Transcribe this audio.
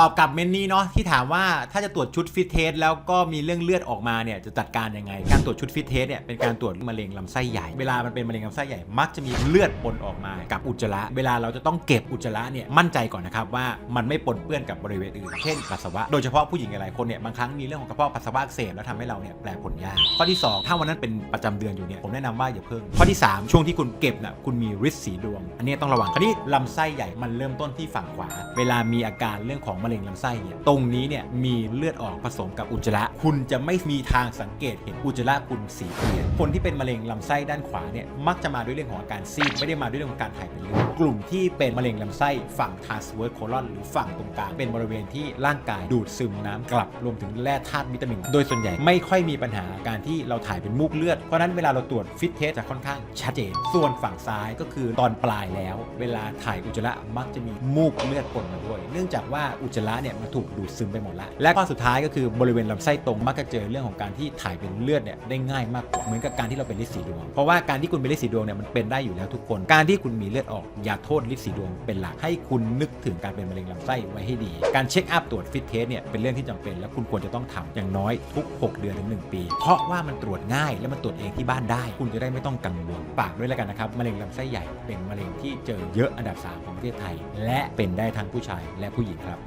ตอบกลับเมนนี้เนาะที่ถามว่าถ้าจะตรวจชุดฟิตเทสแล้วก็มีเรื่องเลือดออกมาเนี่ยจะจัดการยังไง การตรวจชุดฟิตเทสเนี่ยเป็นการตรวจมะเร็งลำไส้ใหญ่เวลามันเป็นมะเร็งลำไส้ใหญ่มักจะมีเลือดปนออกมากับอุจจาระเวลาเราจะต้องเก็บอุจจาระเนี่ยมั่นใจก่อนนะครับว่ามันไม่ปนเปื้อนกับบริเวณอื่นเช่นปัสสาวะโดยเฉพาะผู้หญิงหลายคนเนี่ยบางครั้งมีเรื่องของกระเพาะปัสสาวะอักเสบแล้วทำให้เราเนี่ยแปลผลยากข้อที่สองถ้าวันนั้นเป็นประจำเดือนอยู่เนี่ยผมแนะนำว่าอย่าเพิ่งข้อที่สามช่วงที่คุณเก็บน่ะคุณมีฤทธิ์สีดวง อันนี้ต้องระวังคราวนี้ลำไส้ใหญ่มันเริ่มต้นที่ฝั่งขวา เวลามีอาการเรื่องของมะเร็งลำไส้เนี่ยตรงนี้เนี่ยมีเลือดออกผสมกับอุจจาระ คุณจะไม่มีทางสังเกตเห็นอุจจาระคุณสีเปลี่ยนคนที่เป็นมะเร็งลำไส้ด้านขวาเนี่ยมักจะมาด้วยเรื่องของอาการซีดไม่ได้มาด้วยเรื่องของการถ่ายเป็นเลือดกลุ่มที่เป็นมะเร็งลำไส้ฝั่ง transverse colon หรือฝั่งตรงกลางเป็นบริเวณที่ร่างกายดูดซึมน้ำกลับรวมถึงแร่ธาตุวิตามิน โดยส่วนใหญ่ไม่ค่อยมีปัญหาการที่เราถ่ายเป็นมูกเลือดเพราะฉะนั้นเวลาเราตรวจฟิตเทสจะค่อนข้างชัดเจน ส่วนฝั่งซ้ายก็คือตอนปลายแล้ว เวลาถ่ายอุจจาระมักจะมีมูกเลือดปนมาด้วย เนื่องจากว่าอุจจาระเนี่ยมันถูกดูดซึมไปหมดแล้วและข้อสุดท้ายก็คือบริเวณลำไส้ตรงมักจะเจอเรื่องของการที่ถ่ายเป็นเลือดเนี่ยได้ง่ายมากกว่าเหมือนกับการที่เราเป็นลิสีดวง เพราะว่าการที่คุณเป็นลิสีดวงเนี่ยมันเป็นได้อยู่แล้วทุกคน การที่คุณมีเลือดออกอย่าโทษลิสีดวงเป็นหลักให้คุณนึกถึงการเป็นมะเร็งลำไส้ไว้ให้ดี การเช็คอัพตรวจฟิตเทสเนี่ยเป็นเรื่องที่จำเป็นและคุณควรจะต้องทำอย่างน้อยทุก 6 เดือนถึง1ปี เพราะว่ามันตรวจง่ายและมันตรวจเองที่บ้านได้ คุณจะได้ไม่ต้องกังวลฝากด้วยแล้วกันนะครับมะเร็งลำไส้ใหญ่เป็นมะเร็งที่เจอเยอะอันดับสามของประเทศไทย และเป็นได้ทั้งผู้ชายและผู้หญิงครับ